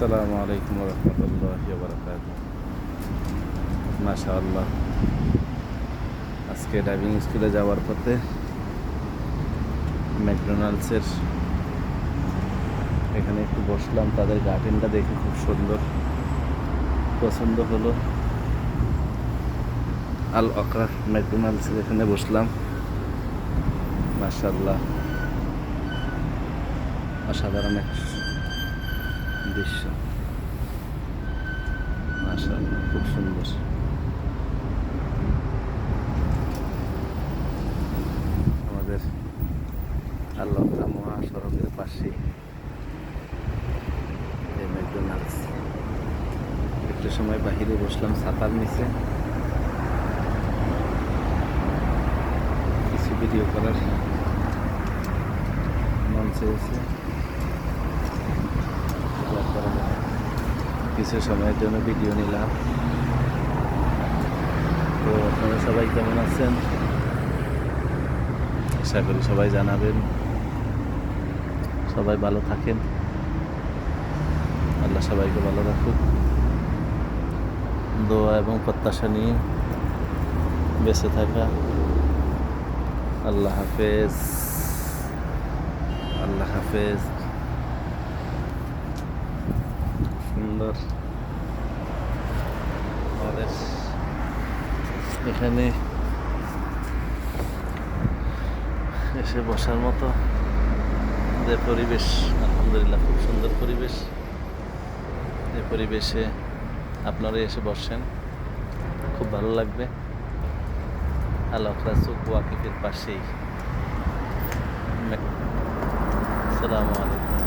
আসসালামু আলাইকুম রহমতুল্লাহ বারকাত মাশা আল্লাহ আজকে ড্রাইভিং স্কুলে যাওয়ার পথে ম্যাকডোনাল্ডসের এখানে একটু বসলাম, তাদের গার্ডেনটা দেখে খুব সুন্দর। পছন্দ হলো। আল অকরা ম্যাকডোনাল্ডসের এখানে বসলাম। মাশাল্লাহ অসাধারণ এক দৃশ্য। খুব সুন্দর। আমাদের আল্লাহ মহাসড়কের পাশে একটু সময় বাহিরে বসলাম, ছাতার নিচে। কিছু ভিডিও করার মন চেয়েছে। কিছু সময়ের জন্য ভিডিও নিলাম। তো আপনারা সবাই কেমন আছেন? আশা করি সবাই জানাবেন। সবাই ভালো থাকেন। আল্লাহ সবাইকে ভালো রাখুক। দোয়া এবং প্রত্যাশা নিয়ে বেঁচে থাকা। আল্লাহ হাফেজ। আল্লাহ হাফেজ। সুন্দর আমাদের এখানে এসে বসার মতো যে পরিবেশ, আলহামদুলিল্লাহ খুব সুন্দর পরিবেশ। যে পরিবেশে আপনারা এসে বসেন, খুব ভালো লাগবে। আল্লাহ চোখ ওয়াকিফের পাশেই। আসসালামু আলাইকুম।